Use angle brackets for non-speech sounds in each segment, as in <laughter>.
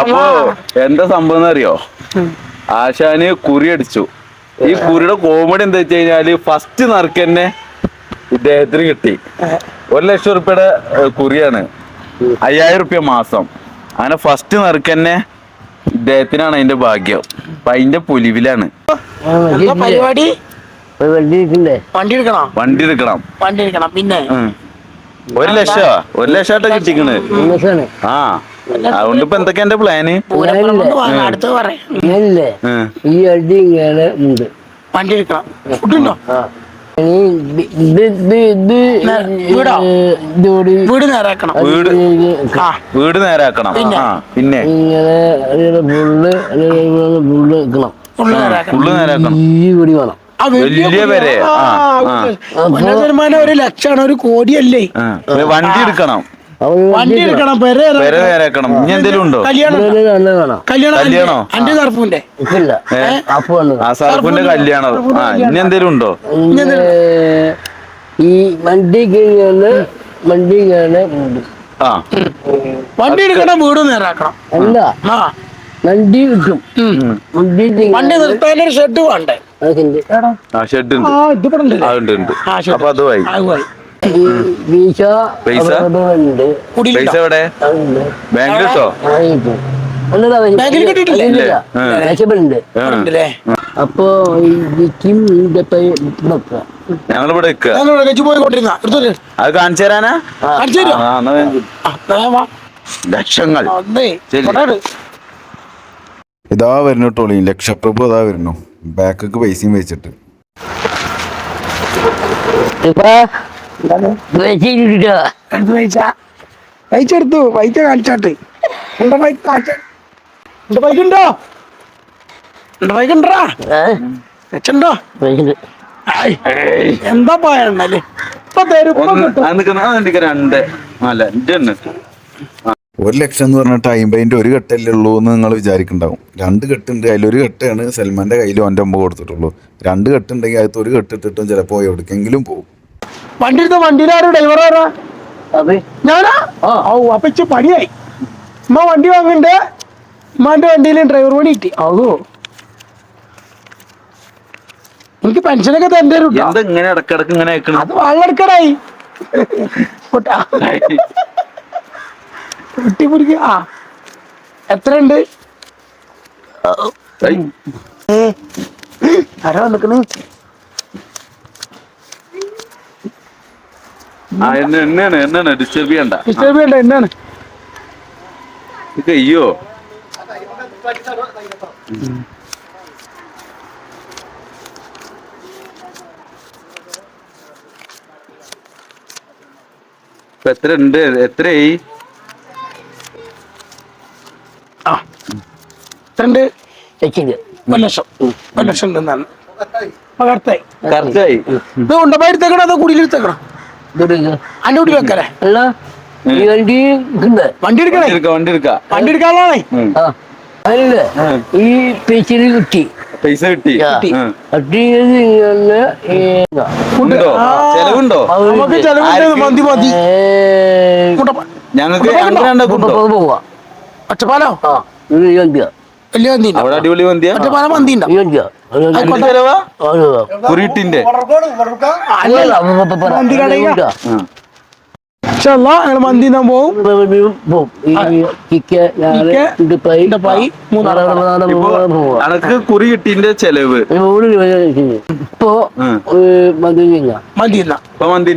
അപ്പൊ. എന്താ സംഭവം അറിയോ ആശാന് കുറി അടിച്ചു. ഈ കുറിയുടെ കോമഡി എന്താ വെച്ച് കഴിഞ്ഞാൽ ഫസ്റ്റ് നറുക്ക് തന്നെ ഇദ്ദേഹത്തിന് കിട്ടി. ഒരു ലക്ഷം റുപ്യയുടെ കുറിയാണ്. അയ്യായിരം റുപ്യ മാസം. അങ്ങനെ ഫസ്റ്റ് നറുക്ക് തന്നെ ഇദ്ദേഹത്തിനാണ് അതിന്റെ ഭാഗ്യം. അപ്പൊ അതിന്റെ പൊലിവിലാണ്. എന്താ. പരിപാടി? ഒരു വണ്ടി വണ്ടി എടുക്കണോ? വണ്ടി എടുക്കണം. വണ്ടി എടുക്കണം പിന്നെ. ഒരു ലക്ഷ? ഒരു ലക്ഷമായിട്ടാ കിട്ടിക്കണ്. ആ. അതുകൊണ്ട് ഇപ്പൊ എന്തൊക്കെയാ എന്റെ പ്ലാന്. ഈ അടി ഇങ്ങനെ ഉണ്ട്. വണ്ടി എടുക്കണം. ഫുഡുണ്ടോ വീടോ? നേരാക്കണം. വീട്. നേരാക്കണം. പിന്നെ? ഇങ്ങനെ ബുള്ള് പുള്ള് വെക്കണം. ഫുള്ള് നേരാക്കണം ഈ കൂടി വേണം. വലിയ വീട്. ഒന്നാം തീരുമാനം ഒരു ലക്ഷമാണ് ഒരു കോടിയല്ലേ? വണ്ടി എടുക്കണം. വണ്ടി എടുക്കണം പെര പെര നേരാക്കണം ഇനി എന്തെങ്കിലും ഉണ്ടോ? കല്യാണം കല്യാണം? അന്റെ സർഫുന്റെ. ആ സർഫുന്റെ കല്യാണം. ഇനി എന്തെങ്കിലും ഉണ്ടോ? ഈ വണ്ടി കഴിഞ്ഞാൽ വണ്ടി കഴിഞ്ഞ ആ. വണ്ടി എടുക്കണം വീട് നേരാക്കണം. അല്ല. ആ. വണ്ടി കിട്ടും. വണ്ടി? ഷെഡ് ആ ഷെഡ് ഉണ്ട്. ആ ഉണ്ട് ഉണ്ട്. അപ്പൊ അത്. പൈസ? പൈസ എവിടെ? ബാങ്കിലോ. അപ്പൊ ഞങ്ങളിവിടെ അത് കാണിച്ചു തരാനാ. ലക്ഷങ്ങൾ. ഇതാ വരുന്നു ടോളി. ലക്ഷപ്രഭു അതാ വരുന്നു. ബാക്കൊക്കെ പൈസയും വെച്ചിട്ട്. എടുത്ത് പൈസ? പൈസ എടുത്തു. പൈസ കാണിച്ചാട്ട്. എന്റെ പൈസ കാണിച്ച. എന്റെ പൈസ ഉണ്ടോ? എന്റെ പൈസ ഉണ്ടോ? വെച്ചുണ്ടോ വെച്ചിട്ട് ആയ്. എന്താ പോയാലേ ഇപ്പൊ തരും രണ്ട്. അല്ല എന്റെ ഒരു ലക്ഷം എന്ന് പറഞ്ഞ ടൈം ബൈന്റെ ഒരു കെട്ടല്ലേ ഉള്ളൂ എന്ന് നിങ്ങൾ വിചാരിക്കുന്നുണ്ടാവും. രണ്ട് കെട്ടുണ്ട് അതിലൊരു കെട്ടാണ് സൽമാന്റെ കയ്യിൽ ഒന്റെ അമ്പ കൊടുത്തിട്ടുള്ളൂ. രണ്ട് കെട്ടുണ്ടെങ്കിൽ അകത്ത് ഒരു കെട്ടിട്ടിട്ടും ചിലപ്പോൾ എവിടേക്കെങ്കിലും പോകും. വണ്ടി എടുത്ത വണ്ടിയിലാരോ ഡ്രൈവർ ആരാ? ഞാനാ? ഓ അപ്പൊ ഇച്ച പണിയായി. ഉമ്മ വണ്ടി വാങ്ങണ്ട്? ഉമ്മാന്റെ വണ്ടിയിൽ ഡ്രൈവർ പണി കിട്ടി. അതോ? എനിക്ക് പെൻഷനൊക്കെ ഇങ്ങനെ ഇടക്കിടക്ക് ഇങ്ങനെ അയക്കണം? അത് വാങ്ങെടുക്കടായി <laughs> കുട്ടി പിടിക്ക ആ. എത്രയുണ്ട്? ഏ. ആരാ വന്നിക്കണ്? ഡിസ്റ്റർബ് ചെയ്യണ്ട. ഡിസ്റ്റർബ് ചെയ്യണ്ട എന്നാണ് അയ്യോ. ഇപ്പൊ എത്ര ഉണ്ട് എത്രയായി? എത്ര ഉണ്ട് വെച്ചിട്ട് ഒരു ലക്ഷം. ഒരു ലക്ഷം ഉണ്ടെന്നാണ് പകർത്തായി കറക്റ്റായി. ഇത് ഉണ്ടപ്പായി എടുത്തേക്കണോ അതോ കുടിയിൽ എടുത്തേക്കണോ? ഇതൊക്കെ അന്റെ കുടി വെക്കല്ലേ? അല്ല ഈ വണ്ടി ഉണ്ട് വണ്ടി എടുക്കണേ? വണ്ടി എടുക്ക വണ്ടി എടുക്ക. വണ്ടി എടുക്കാനാണേ? ഉം. ആ. അതില്ലേ ഈ പേച്ചിന് കിട്ടി. പൈസ കിട്ടി. ആ. ഉം. കിട്ടി ഇങ്ങനെ ഈ ഉണ്ടോ? ആ. ചെലവുണ്ടോ? നമുക്ക് ചെലവുണ്ട് മന്തി മതി ഏ, ഞങ്ങൾക്ക് പോവാ. ഒറ്റപ്പാലോ? ആ. ഇത് വണ്ടിയാ. വലിയ മന്തി അവിടെ അടിപൊളി മന്തിയാ ഒറ്റപ്പാലം മന്തി മന്തി തിന്നാൻ. അനക്ക് കുറി കിട്ടിന്റെ ചെലവ്. ഇപ്പൊ മന്തി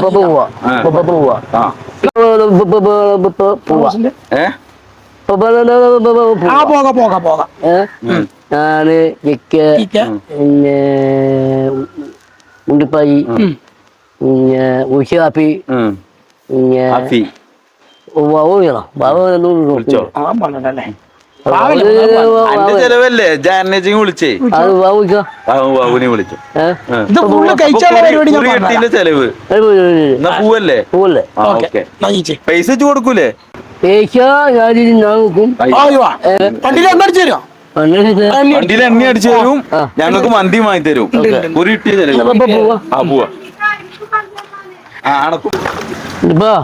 ഇപ്പൊ പോവാ. ആ. പോ- പോ- പോവാ. ആ ആ. പോക പിന്നെ ഉണ്ടിപ്പായി പിന്നെ ഉഷാപ്പി. പിന്നെ ചെലവല്ലേ? ജാനേജിങ് വിളിച്ചേ. അത് ബാബുവിനെ വിളിച്ചു. ചെലവ്. പൂവല്ലേ? പൈസ വെച്ച് കൊടുക്കൂലേ? വണ്ടിയിൽ എണ്ണ അടിച്ചു തരും. ഞങ്ങൾക്ക് മന്തി വാങ്ങി തരും. ഒരു അപ്പൊ പോവാ. ആ പോവാ. പോവാ?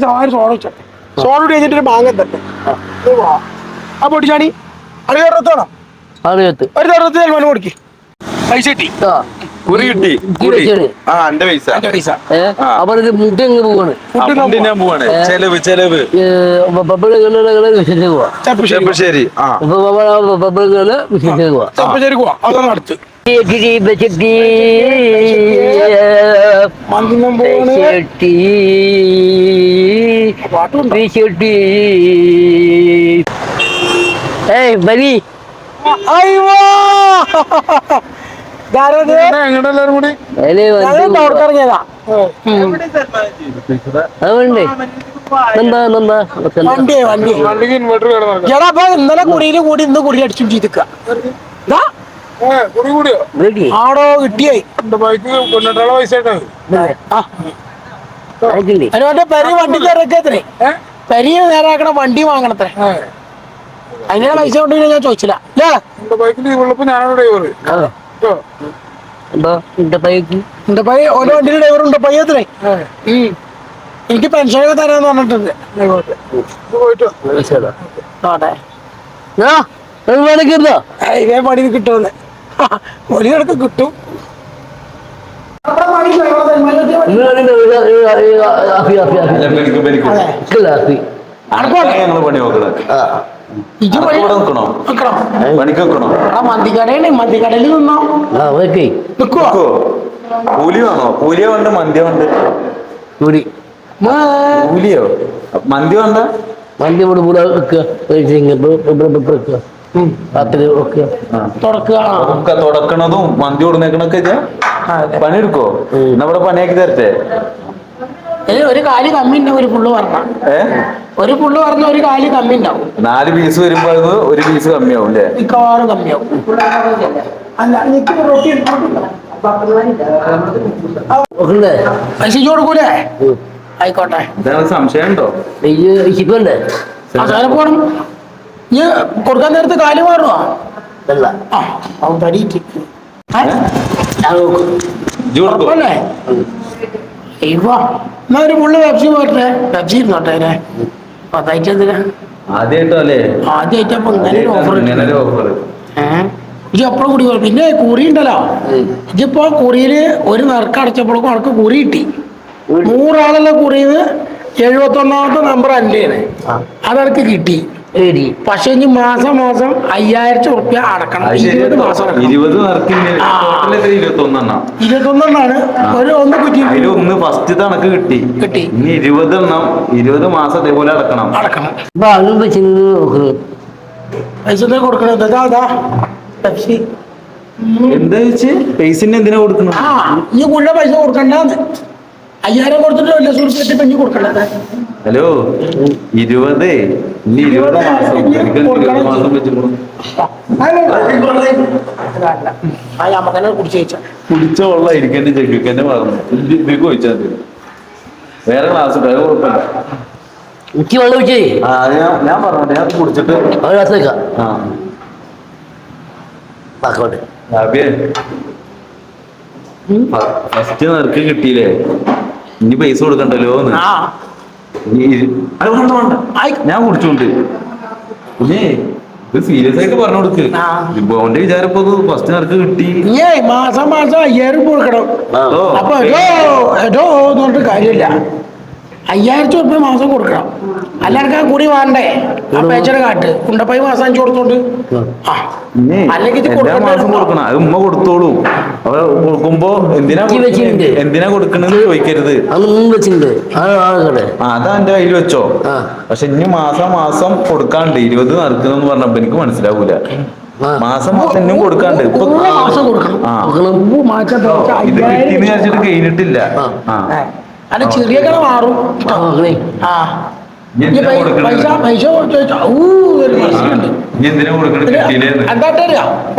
സവാരി സോഡ കഴിഞ്ഞിട്ട് ഒരു മാങ്ങ തന്നെ ആ പൊട്ടിച്ചാണി അറിയത്ത് ഒരു കൊടുക്കി. പൈസ കിട്ടി. ആ. കുറി കിട്ടി കുറി ആ എന്റെ പൈസ. അപ്പൊ ഇത് മുട്ട പോവാണ്. ഞാൻ പോവാണ്. ചെലവ് ചെലവ്. അതാണ് അടുത്ത് ഏയ് ബലി. അയ്യോ! കൂടി? വണ്ടി പുറത്തിറങ്ങിയതാ വണ്ടി. വണ്ടി ഇന്നലെ കുടിയിൽ കൂടി ഇന്ന് കുടി അടിച്ചും ചെയ്തിക്ക. ആടോ കിട്ടിയായി. അതിന് മറ്റേ പെരി നേരാക്കണ വണ്ടി വാങ്ങണത്രേ. അതിനുള്ള പൈസ കൊണ്ട് ഞാൻ ചോദിച്ചില്ല. അല്ലേ ബൈക്കിൽ ഡ്രൈവർ എന്താ എന്റെ പൈ ഓരോ വണ്ടിയുടെ ഡ്രൈവർ ഉണ്ട് പയ്യത്രേ എനിക്ക് പെൻഷനൊക്കെ തരാന്ന് പറഞ്ഞിട്ടുണ്ട് പോയിട്ട് ഇതേ പണി കിട്ടുമെന്ന് ഒരു കിടക്ക് കിട്ടും ബെനിക്ക് ഞങ്ങൾ പണി നോക്കണത് ഇജ്ജ് പണി ഇവിടെ നിക്കണോ? നിക്കണം. പണിക്ക് നിക്കണോ? മന്തിക്കടയിൽ നിന്നോ. നിക്കോ? കൂലി വേണോ? കൂലിയോ മന്തിയോ. കൂലിയോ? മന്തി വേണ്ട? ഇവിടെ കൂടെ വെക്കുക. തുടക്കണതും മന്തി കൊടുന്നേക്കണൊക്കെ പണിയെടുക്കോ? ഇവിടെ പണിയാക്കി തരട്ടെ? ഒരു കാൽ കമ്മിണ്ടാവും ഒരു പുള്ളു പറഞ്ഞ. ഒരു പുള്ളു പറഞ്ഞ ഒരു കാൽ കമ്മിണ്ടാവും. നാല് പീസ് വരുമ്പോ ഒരു പീസ് കമ്മിയാവും അല്ലേ മിക്കവാറും കമ്മിയാവും. പൈസ കൊടുക്കൂലേ? ആയിക്കോട്ടെ. ഇതാണ് സംശയം ഉണ്ടോ ഈ ചിപ്പണ്ടേ അവസാനം പോണം നീ കൊടുക്കാൻ നേരത്തെ കാൽ മാറണോ? അല്ല ആ അവൻ തടിയിട്ട് ഞാൻ നോക്കും. ഇജ്ജ് അല്ലേ ഇവാ എന്നാ ഒരു പുള്ളി പെപ്സി പോട്ടെ പെപ്സി ഇരുന്നോട്ടെ അതിനെ? പത്തായിട്ട് എന്തിനാ? ആദ്യമായിട്ടോ അല്ലേ? ആദ്യമായിട്ടപ്പോ ഇങ്ങനെ ഒരു ഓഫർ ഓഫർ ഏഹ് ഇജ്ജ് എപ്പോഴും കുടി. പിന്നെ കുറി ഉണ്ടല്ലോ. ഇജ്ജിപ്പോ കുറിയിൽ ഒരു നറുക്ക് അടച്ചപ്പോഴേക്കും അവർക്ക് കുറി കിട്ടി. നൂറാളുള്ള കുറിയിൽ എഴുപത്തി ഒന്നാമത്തെ നമ്പർ അന്റെയാണ് അതവർക്ക് കിട്ടി. ശരി പക്ഷെ ഇനി മാസം മാസം അയ്യായിരത്തി ഉറുപ്പ്യ അടക്കണം. അത് ഇരുപത് മാസം ഇരുപത് ഇരുപത്തൊന്നെണ്ണാണ്. ഒരു ഒന്ന് കുറ്റി. ഒന്ന് ഫസ്റ്റ് കണക്ക് കിട്ടി. കിട്ടി. ഇനി ഇരുപത് എണ്ണം ഇരുപത് മാസം അതേപോലെ അടക്കണം. അടക്കണം. അപ്പൊ അതും വെച്ച് പൈസ എന്താ കൊടുക്കണത് ഇതാ ഇതാ. പെപ്സി. എന്താ വെച്ച് പൈസന് എന്തിനാ കൊടുക്കണം ആ ഇനി കൂടുതൽ പൈസ കൊടുക്കണ്ടെന്ന്. അയ്യായിരം കൊടുത്തിട്ട് വലിയ സുഹൃത്ത് കൊടുക്കണ്ടത് ഹലോ ഇരുപത്. ഇനി ഇരുപത് മാസം. എനിക്ക് ഇരുപത് മാസം നമ്മക്കന്നെ കുടിച്ച് വെള്ളം ഇരിക്കന്റെ ചോദിച്ചാൽ മതി. വേറെ ക്ലാസ് വേറെ കുഴപ്പമില്ല. എനിക്ക് വെള്ളം വെച്ചേ ആ ഞാൻ ഞാൻ കുടിച്ചിട്ട് ക്ലാസ് വെക്കാം ആ. ഫസ്റ്റ് നിനക്ക് കിട്ടിയില്ലേ? ഇനി പൈസ കൊടുക്കണ്ടല്ലോ എന്ന് അത് വേണ്ട വേണ്ട. ഞാൻ കുടിച്ചോണ്ട്. ഇത് സീരിയസ് ആയിട്ട് പറഞ്ഞു കൊടുക്ക്. അവന്റെ വിചാരം ഇപ്പൊ ഫസ്റ്റ് നിനക്ക് കിട്ടി. ഇനി മാസം മാസം അയ്യായിരം രൂപ കൊടുക്കണം. അപ്പൊ കാര്യമില്ല. അയ്യായിരത്തി ഉറുപ്പ്യ മാസം കൊടുക്കണം. അല്ലാണ്ട് കൂടി കുറി വേണ്ടേ? ആ പേച്ചയുടെ കാട്ട്. കുണ്ടപ്പായി മാസം അഞ്ചു കൊടുത്തോണ്ട്. ആ. അല്ലെങ്കിൽ കൊടുക്കണം. അത് ഉമ്മ കൊടുത്തോളൂ. അവ കൊടുക്കുമ്പോ എന്തിനാ? എന്തിനാ കൊടുക്കണെന്ന് ചോദിക്കരുത്. അതാ എന്റെ കയ്യിൽ വെച്ചോ. പക്ഷെ ഇനി മാസം മാസം കൊടുക്കാണ്ട് ഇരുപത് നടക്കുന്നെന്ന് പറഞ്ഞപ്പോ എനിക്ക് മനസ്സിലാവൂല. മാസം മാസം ഇനിയും കൊടുക്കാണ്ട്. ഇപ്പൊ ഇത് കിട്ടിന്ന് വിചാരിച്ചിട്ട് കഴിഞ്ഞിട്ടില്ല. ചെറിയ കട മാറും. ആ. പൈസ പൈസ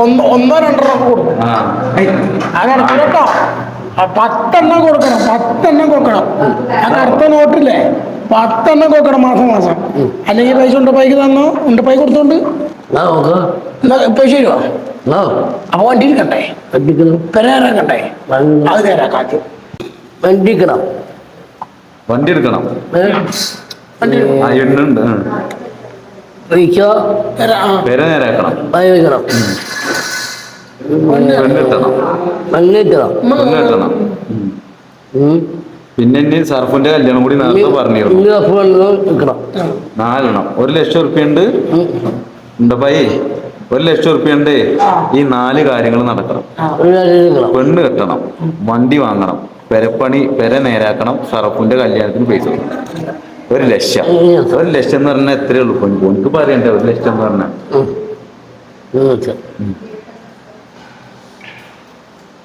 ഒന്ന് ഒന്നോ രണ്ടോ ഒക്കെ കൊടുക്കും. കേട്ടോ. പത്തെണ്ണം കൊടുക്കണം. പത്തെണ്ണം കൊടുക്കണം. ആ കറുത്ത നോട്ടില്ലേ? പത്തെണ്ണം കൊടുക്കണം മാസം മാസം. അല്ലെങ്കിൽ പൈസ ഉണ്ട് പൈക്ക് തന്നോ? ഉണ്ട് പൈ കൊടുത്തോണ്ട്? പൈസ തരുമോ അപ്പൊ വണ്ടി ഇരിക്കട്ടെ പെരേറക്കട്ടെ അത് തരാം കാറ്റ്. വണ്ടിക്കണം വണ്ടി എടുക്കണം. വണ്ടി ആ എണ്ണുണ്ട് നേരാക്കണം. പിന്നെ ഇനി സർഫിന്റെ കല്യാണം കൂടി നേരത്തെ പറഞ്ഞിരുന്നു. നിൽക്കണം നാലെണ്ണം. ഒരു ലക്ഷം ഉറുപ്പ്യുണ്ട്. ഉണ്ടപ്പായി ഒരു ലക്ഷം ഉറുപ്പ്യുണ്ട്. ഈ നാല് കാര്യങ്ങൾ നടക്കണം. ഒരു കാര്യം നിൽക്കണം പെണ്ണ് കെട്ടണം. വണ്ടി വാങ്ങണം. പെരപ്പണി പെര നേരാക്കണം. സർഫിന്റെ കല്യാണത്തിന് പൈസ കൊടുക്കണം. ഒരു ലക്ഷം ഒരു ലക്ഷം എന്ന് പറഞ്ഞാൽ എത്രയേ ഉള്ളൂ? എനിക്ക് എനിക്ക് പറയണ്ടേ ഒരു ലക്ഷം എന്ന് പറഞ്ഞാൽ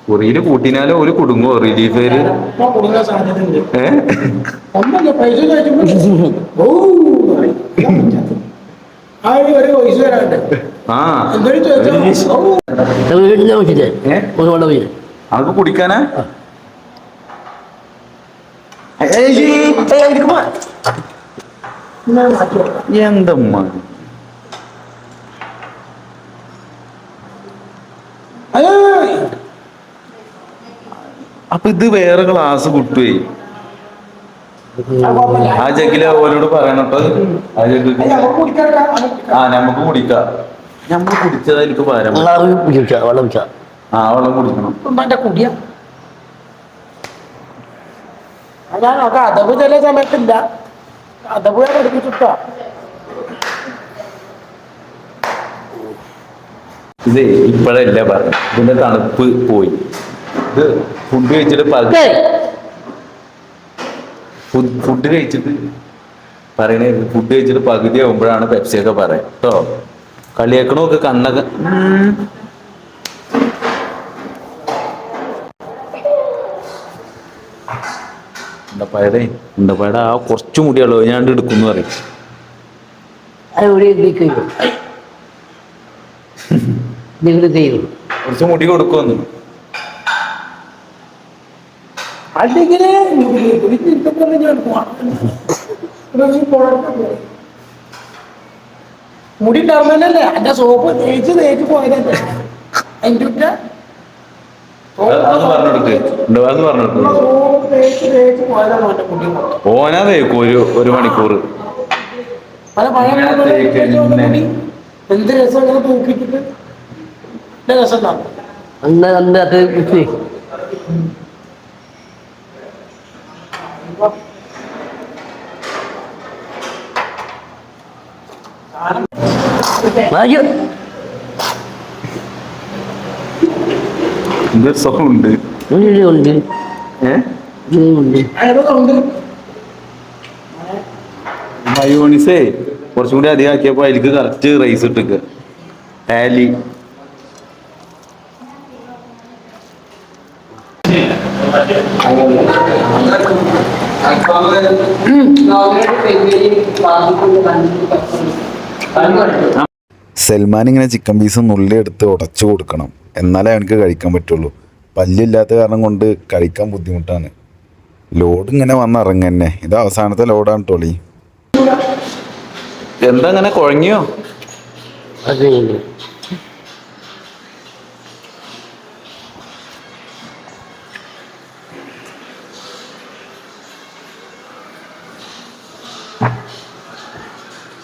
കുറിയിൽ കൂട്ടിനാലോ ഒരു കുടുങ്ങോ റിലീഫ് പേര് അത് കുടിക്കാനാ? എന്തമ്മ? അയ്യോ അപ്പൊ ഇത് വേറെ ക്ലാസ് കുട്ടുവേ. ആ ജഗ്ഗിൽ ഓരോട് പറയണട്ടോ ആ ജഗ്ഗ് ആ നമുക്ക് കുടിക്കാം. നമ്മൾ കുടിച്ചതാ എനിക്ക് പകരം. ആ വെള്ളം കുടിക്കണം. കുടിയാ. അതവ് ചില സമയത്തില്ല ഞാൻ പഠിപ്പിച്ചിട്ടാ? ഇത് ഇപ്പോഴല്ല പറഞ്ഞു ഇതിന്റെ തണുപ്പ് പോയി. ഇത് ഫുഡ് കഴിച്ചിട്ട് പകുതി ഫുഡ് കഴിച്ചിട്ട് പറയണേ ഫുഡ് കഴിച്ചിട്ട് പകുതി ആകുമ്പോഴാണ് പെപ്സിയൊക്കെ പറയാം കേട്ടോ കളിയാക്കണമൊക്കെ കണ്ണൊക്കെ ഉണ്ടപ്പായടേ? ഉണ്ടപ്പായടെ ആ കുറച്ചു മുടിയുള്ളൂ ഞാൻ എടുക്കുന്നു പറയും. കുറച്ച് മുടി കൊടുക്കുമെന്ന്. മുടി ഉണ്ടാവുന്നല്ലേ എന്റെ സോപ്പ് തേച്ച് തേച്ച് പോയതല്ലേ? അതിന്റെ അത് ഉണ്ടപ്പാന്ന് പറഞ്ഞു. ഓനാ തേക്കും ഒരു ഒരു മണിക്കൂർ എന്ത് രസം തൂക്കിട്ടിട്ട് അന്ന് അന്ന് അത് എന്തൊരു സുഖമുണ്ട് ഉണ്ട്. മയോണിസേ കുറച്ചും കൂടി അധികം ആക്കിയപ്പോ അതിലേക്ക് കറക്റ്റ് റൈസ് ഇട്ടിക്ക്. ടാലി സൽമാൻ ഇങ്ങനെ ചിക്കൻ പീസ് നുള്ളി എടുത്ത് ഉടച്ചു കൊടുക്കണം. എന്നാലേ അവനക്ക് കഴിക്കാൻ പറ്റുള്ളൂ. പല്ലില്ലാത്ത കാരണം കൊണ്ട് കളിക്കാൻ ബുദ്ധിമുട്ടാണ്. ലോഡ് ഇങ്ങനെ വന്നിറങ്ങന്നെ. ഇത് അവസാനത്തെ ലോഡാണ് ടോളി. എന്താ അങ്ങനെ കുഴങ്ങിയോ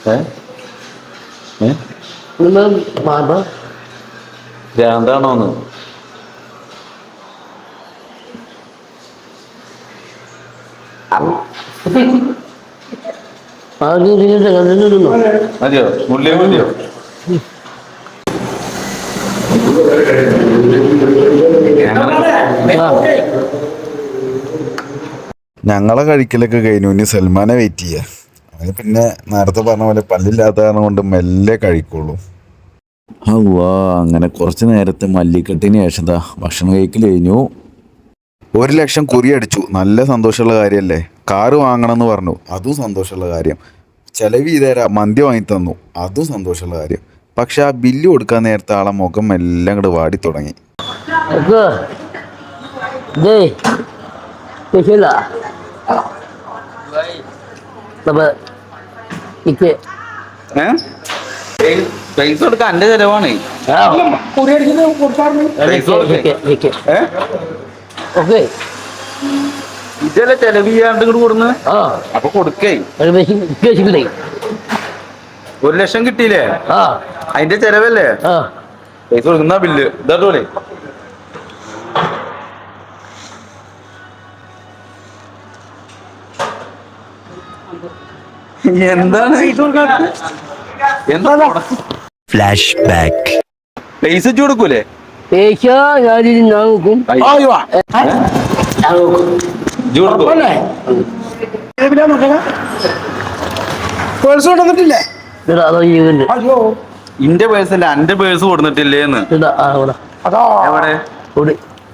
ഏ? ഏ? ഭ്രാന്താണോന്ന്? മതിയോ? മുല്ലേ മതിയോ? ഞങ്ങളെ കഴിക്കലൊക്കെ കഴിഞ്ഞു. ഇനി സൽമാനെ വെയിറ്റ് ചെയ്യാ. അവന് പിന്നെ നേരത്തെ പറഞ്ഞ പോലെ പല്ലില്ലാത്ത കാരണം കൊണ്ട് മെല്ലെ കഴിക്കുള്ളൂ. അവ്വാ അങ്ങനെ കുറച്ച് നേരത്തെ മല്ലിക്കെട്ടിന് ശേഷം ദാ ഭക്ഷണം കഴിക്കൽ കഴിഞ്ഞു. ഒരു ലക്ഷം കുറി അടിച്ചു. നല്ല സന്തോഷമുള്ള കാര്യമല്ലേ? കാറ് വാങ്ങണം എന്ന് പറഞ്ഞു. അതും സന്തോഷമുള്ള കാര്യം. ചെലവ് ചെയ്തേരാ മന്തി വാങ്ങി തന്നു അതും സന്തോഷമുള്ള കാര്യം. പക്ഷെ ആ ബില്ല് കൊടുക്കാൻ നേരത്തെ ആളെ മുഖം എല്ലാം കൂടെ വാടി തുടങ്ങി. പൈസ കൊടുക്കാൻ എന്റെ ചെലവാണ്. ഓക്കെ. ഇതല്ലേ ചെലവ് ചെയ്യാണ്ട് ഇങ്ങോട്ട് കൊടുന്ന്? ആ. അപ്പൊ കൊടുക്കേ. ഒരു ഇക്ക് ഒരു ലക്ഷം കിട്ടിയില്ലേ? ആ. അതിന്റെ ചെലവല്ലേ? ആ. പൈസ കൊടുക്കുന്ന ബില്ല്. ഇതോളെ എന്താണ്? എന്താ ഫ്ലാഷ് ബാക്ക്. പൈസ വെച്ച് കൊടുക്കൂലേ പേശ ഞാനിത് ഞാൻ നോക്കും ആയോ ഞാൻ നോക്കും ഇജ്ജ് കൊടുക്കോ അല്ലേ? പേഴ്സ് കൊണ്ടുവന്നിട്ടില്ലേ ഇതാ അതോ ചെയ്യുന്നുണ്ട് അയ്യോ. ഇന്റെ പേഴ്സ് അല്ല എന്റെ പേഴ്സ് കൊടുത്തിട്ടില്ലേന്ന് എവിടെ?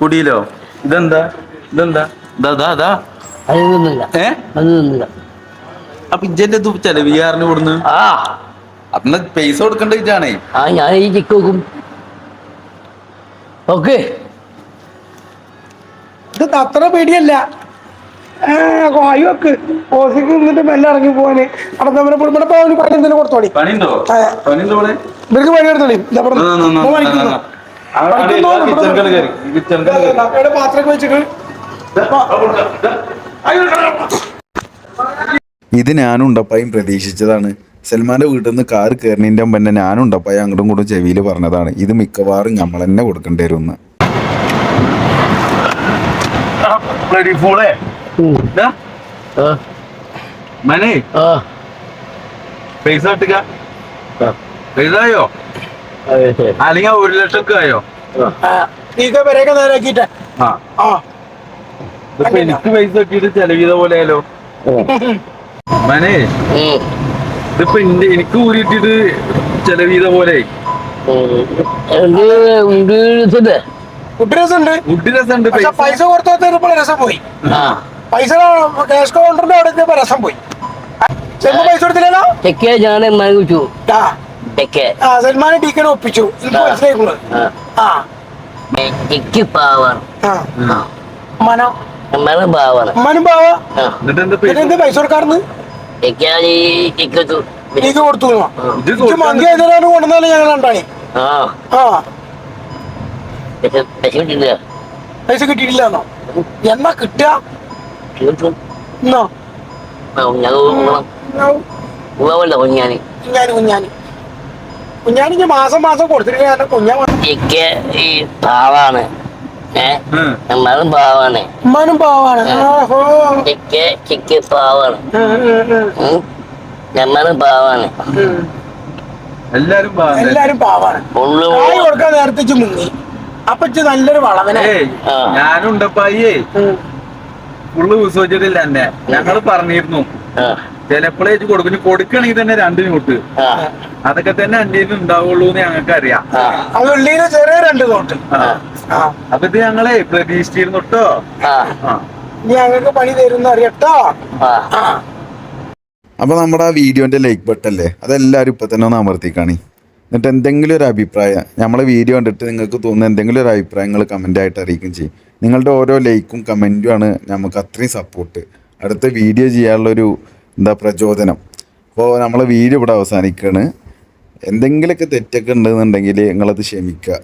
കുടിയിലോ? ഇതെന്താ? ഇതെന്താ? അപ്പൊ ഇജന്റെ ചെലവ് ചെയ്യാറിന് കൊടുന്ന് ആ. അന്ന് പൈസ കൊടുക്കണ്ട ഇജാണേ ആ ഞാൻ ഈ ചിക്ക് ഓക്കെ ഇത് അത്ര പേടിയല്ല വായു വെക്ക് ഓസിക്ക് നിന്നിട്ട് മെല്ലെ ഇറങ്ങി പോവാന് അവിടെ നമ്മുടെ ഇവിടെ പോകാൻ പണി എന്തെങ്കിലും കൊടുത്തോളി ഇവർക്ക് പണി പാത്രമൊക്കെ വെച്ചിട്ട് ഇത് ഞാനും ഉണ്ടപ്പായും പ്രതീക്ഷിച്ചതാണ് സൽമാന്റെ വീട്ടിൽ നിന്ന് കാർ കയറിന്റെ മുമ്പ് തന്നെ ഞാനും ഉണ്ടപ്പായും അങ്ങോട്ടും ഇങ്ങോട്ടും ചെവിയിൽ പറഞ്ഞതാണ്. ഇത് മിക്കവാറും നമ്മൾ തന്നെ കൊടുക്കേണ്ടി വരും എന്ന് മനെ ആ. പൈസ കിട്ടുക. പൈസ ആയോ? അതെ ശരി അല്ലെങ്കിൽ ഒരു ലക്ഷം ഒക്കെ ആയോ എനിക്ക് പൈസ കിട്ടിയിട്ട് ചെലവ് ചെയ്ത പോലെ ആയാലോ? മനെ. ഇതിപ്പോ എന്റെ എനിക്ക് ഊരിട്ടിട്ട് ചെലവീത പോലെ. പൈസ. രസം പോയി. പൈസ ക്യാഷ് കൗണ്ടറിന്റെ അവിടെ എത്തിയപ്പോ രസം പോയി. ചെറുപ്പം പൈസ കൊടുത്തില്ലല്ലോ? ചെക്കെ ഞാൻ വിളിച്ചു. സൽമാനെ ടീക്കനെ ഒപ്പിച്ചു. എനിക്ക് പാവാണ്. മനം പാവാണ്. പാവ? എന്ത് പൈസ കൊടുക്കാറുണ്ട് ചെക്കാൻ ഈ ടിക്കറ്റ് നീക്ക് കൊടുത്തു. മങ്കി എതിരാണ് കൊണ്ടുവന്നാലും ഞങ്ങൾ ഉണ്ടായി ആ. പൈസ കിട്ടിയിട്ടില്ലെന്നോ എന്നോ? കിട്ടുക? കുഞ്ഞാന്. കുഞ്ഞാനി കുഞ്ഞാനി. മാസം മാസം കൊടുത്തിട്ട് കുഞ്ഞാ ചെക്ക് ഈ പാവാണ്. മനം പാവാണ്. ഉമ്മാനും പാവാണ്. ഓഹോ ചെക്ക് ചെക്ക് പാവാണ്. നമ്മളും പാവാണ്. എല്ലാരും. എല്ലാരും പാവാണ്. ഉള്ളു കായ് കൊടുക്കാൻ നേരത്തേക്ക് മുങ്ങി. അപ്പൊ നല്ലൊരു വളവനെ. ഞാനുണ്ടപ്പായേ ഫുള്ള് വിശ്വസിച്ചിട്ടില്ല എന്നെ. ഞങ്ങൾ പറഞ്ഞിരുന്നു. ചിലപ്പോഴേ കൊടുക്കും. കൊടുക്കണെങ്കിൽ തന്നെ രണ്ട് നോട്ട്. അതൊക്കെ തന്നെ അന്റേന്ന് ഉണ്ടാവുള്ളൂ എന്ന് ഞങ്ങൾക്ക് അറിയാം ചെറിയ രണ്ട്. ആ. അപ്പൊ ഇത് ഞങ്ങളെ പ്രതീക്ഷിച്ചിരുന്നു കേട്ടോ ഞങ്ങൾക്ക് പണി തരുന്ന അറിയട്ടോ അപ്പോൾ നമ്മുടെ ആ വീഡിയോന്റെ ലൈക്ക് ബട്ടല്ലേ അതെല്ലാവരും ഇപ്പൊ തന്നെ ഒന്ന് അമർത്തിക്കാണി. എന്നിട്ട് എന്തെങ്കിലും ഒരു അഭിപ്രായം നമ്മളെ വീഡിയോ കണ്ടിട്ട് നിങ്ങൾക്ക് തോന്നുന്ന എന്തെങ്കിലും ഒരു അഭിപ്രായങ്ങൾ ആയിട്ട് അറിയിക്കും ചെയ്യും. നിങ്ങളുടെ ഓരോ ലൈക്കും കമന്റും ആണ് നമുക്ക് അത്രയും സപ്പോർട്ട് അടുത്ത വീഡിയോ ചെയ്യാനുള്ളൊരു എന്താ പ്രചോദനം. അപ്പോൾ നമ്മളെ വീഡിയോ ഇവിടെ അവസാനിക്കുകയാണ് എന്തെങ്കിലുമൊക്കെ തെറ്റൊക്കെ ഉണ്ടെന്നുണ്ടെങ്കിൽ നിങ്ങളത് ക്ഷമിക്കുക.